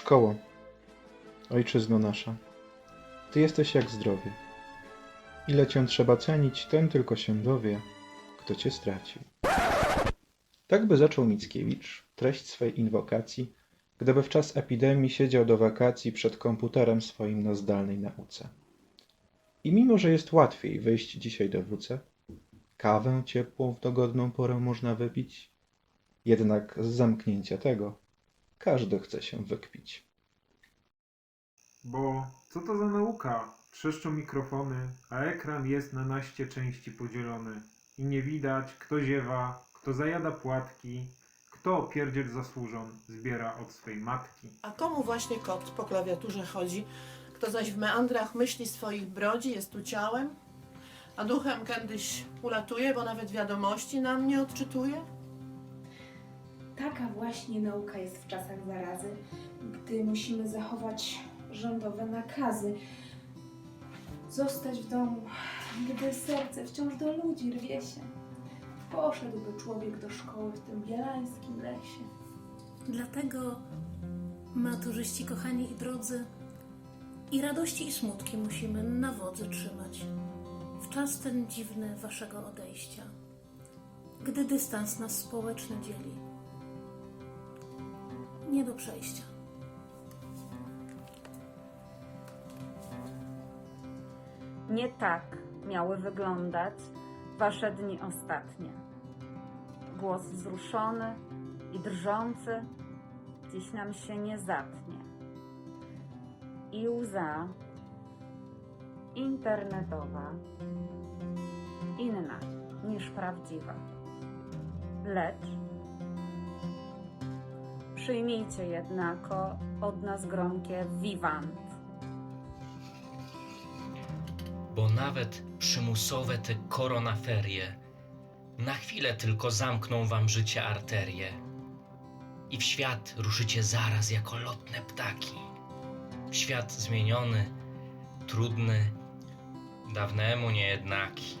Szkoło, ojczyzno nasza, ty jesteś jak zdrowie. Ile cię trzeba cenić, ten tylko się dowie, kto cię stracił. Tak by zaczął Mickiewicz treść swej inwokacji, gdyby w czas epidemii siedział do wakacji przed komputerem swoim na zdalnej nauce. I mimo, że jest łatwiej wyjść dzisiaj do WC, kawę ciepłą w dogodną porę można wypić, jednak z zamknięcia tego każdy chce się wykpić. Bo co to za nauka? Trzeszczą mikrofony, a ekran jest na naście części podzielony. I nie widać, kto ziewa, kto zajada płatki, kto pierdziel zasłużon zbiera od swej matki. A komu właśnie kot po klawiaturze chodzi? Kto zaś w meandrach myśli swoich brodzi, jest tu ciałem? A duchem kiedyś ulatuje, bo nawet wiadomości nam nie odczytuje? Taka właśnie nauka jest w czasach zarazy, gdy musimy zachować rządowe nakazy. Zostać w domu, gdy serce wciąż do ludzi rwie się. Poszedłby człowiek do szkoły w tym bielańskim lesie. Dlatego, maturzyści kochani i drodzy, i radości i smutki musimy na wodzy trzymać w czas ten dziwny waszego odejścia, gdy dystans nas społeczny dzieli. Nie do przejścia. Nie tak miały wyglądać wasze dni ostatnie. Głos wzruszony i drżący dziś nam się nie zatnie. I łza internetowa inna niż prawdziwa. Lecz przyjmijcie jednako od nas gromkie wiwant. bo nawet przymusowe te koronaferie na chwilę tylko zamkną wam życie arterie i w świat ruszycie zaraz jako lotne ptaki. W świat zmieniony, trudny, dawnemu niejednaki.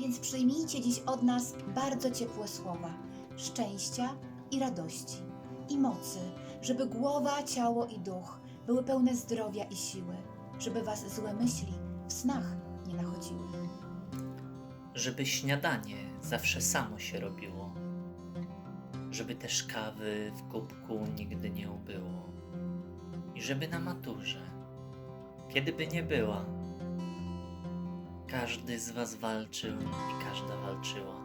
Więc przyjmijcie dziś od nas bardzo ciepłe słowa szczęścia i radości i mocy, żeby głowa, ciało i duch były pełne zdrowia i siły, żeby was złe myśli w snach nie nachodziły. żeby śniadanie zawsze samo się robiło, żeby też kawy w kubku nigdy nie ubyło i żeby na maturze, kiedy by nie była, każdy z was walczył i każda walczyła.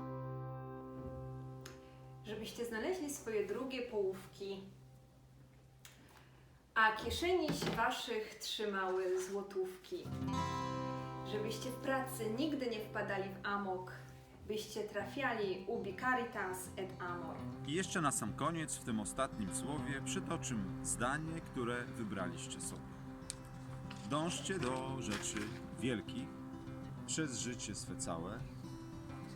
Żebyście znaleźli swoje drugie połówki, a kieszeni waszych trzymały złotówki. Żebyście w pracy nigdy nie wpadali w amok, byście trafiali ubi caritas et amor. I jeszcze na sam koniec, w tym ostatnim słowie, przytoczym zdanie, które wybraliście sobie. Dążcie do rzeczy wielkich przez życie swe całe,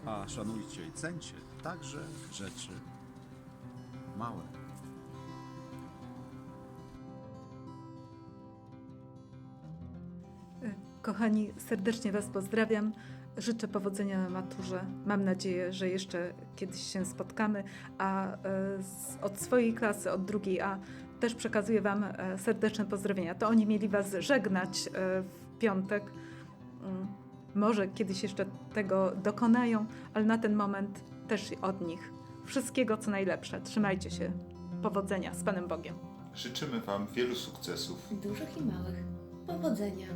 a szanujcie i cencie także rzeczy małe. Kochani, serdecznie Was pozdrawiam. Życzę powodzenia na maturze. Mam nadzieję, że jeszcze kiedyś się spotkamy. A z, od swojej klasy, od drugiej A, też przekazuję Wam e, serdeczne pozdrowienia. To oni mieli Was żegnać w piątek. Mm, Może kiedyś jeszcze tego dokonają, ale na ten moment też od nich. Wszystkiego co najlepsze. Trzymajcie się. Powodzenia z Panem Bogiem. Życzymy Wam wielu sukcesów. Dużych i małych. Powodzenia.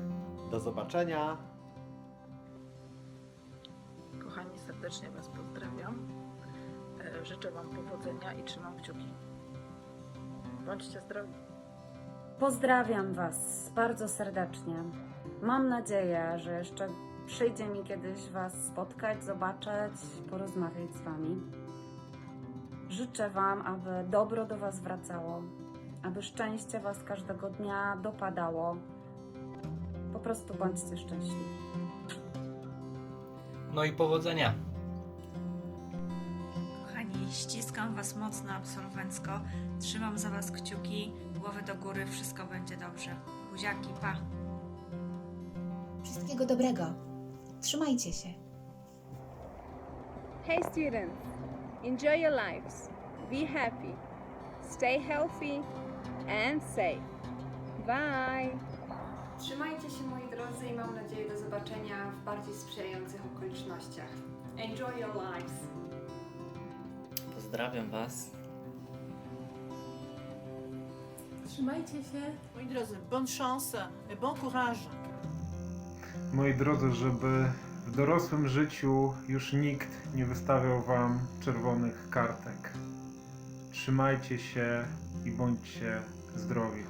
Do zobaczenia. Kochani, serdecznie Was pozdrawiam. E, Życzę Wam powodzenia i trzymam kciuki. Bądźcie zdrowi. Pozdrawiam Was bardzo serdecznie. Mam nadzieję, że jeszcze przyjdzie mi kiedyś Was spotkać, zobaczyć, porozmawiać z Wami. Życzę Wam, aby dobro do Was wracało, aby szczęście Was każdego dnia dopadało. Po prostu bądźcie szczęśliwi. No i powodzenia. Kochani, ściskam Was mocno absolwencko. Trzymam za Was kciuki, głowy do góry, wszystko będzie dobrze. Buziaki, pa! Wszystkiego dobrego. Trzymajcie się. Hey students, enjoy your lives. Be happy. stay healthy and safe. Bye! Trzymajcie się moi drodzy i mam nadzieję do zobaczenia w bardziej sprzyjających okolicznościach. Enjoy your lives! Pozdrawiam Was. Trzymajcie się. Moi drodzy, bonne chance et bon courage. Moi drodzy, żeby w dorosłym życiu już nikt nie wystawiał wam czerwonych kartek. Trzymajcie się i bądźcie zdrowi.